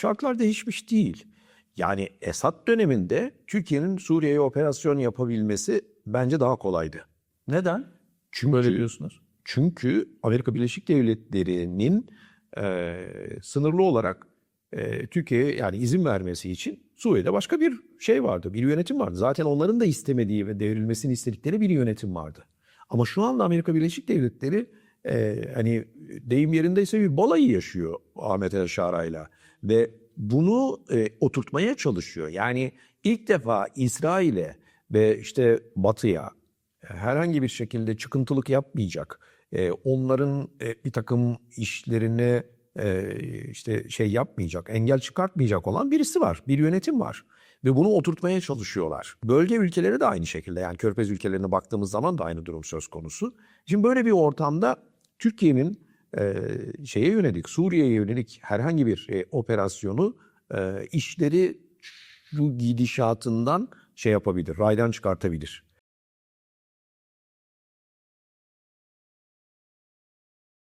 şartlar değişmiş değil. Yani Esad döneminde Türkiye'nin Suriye'ye operasyon yapabilmesi bence daha kolaydı. Neden? Çünkü Böyle diyorsunuz. Çünkü Amerika Birleşik Devletleri'nin e, sınırlı olarak e, Türkiye'ye yani izin vermesi için Suriye'de başka bir şey vardı, bir yönetim vardı. Zaten onların da istemediği ve devrilmesini istedikleri bir yönetim vardı. Ama şu anda Amerika Birleşik Devletleri e, hani deyim yerindeyse bir balayı yaşıyor Ahmet El Şara'yla ve bunu e, oturtmaya çalışıyor. Yani ilk defa İsrail'e ve işte Batı'ya herhangi bir şekilde çıkıntılık yapmayacak. e, onların e, bir takım işlerine e, işte şey yapmayacak, engel çıkartmayacak olan birisi var. Bir yönetim var. Ve bunu oturtmaya çalışıyorlar. Bölge ülkeleri de aynı şekilde. Yani Körfez ülkelerine baktığımız zaman da aynı durum söz konusu. Şimdi böyle bir ortamda Türkiye'nin e, şeye yönelik, Suriye'ye yönelik herhangi bir e, operasyonu e, işleri şu gidişatından şey yapabilir, raydan çıkartabilir.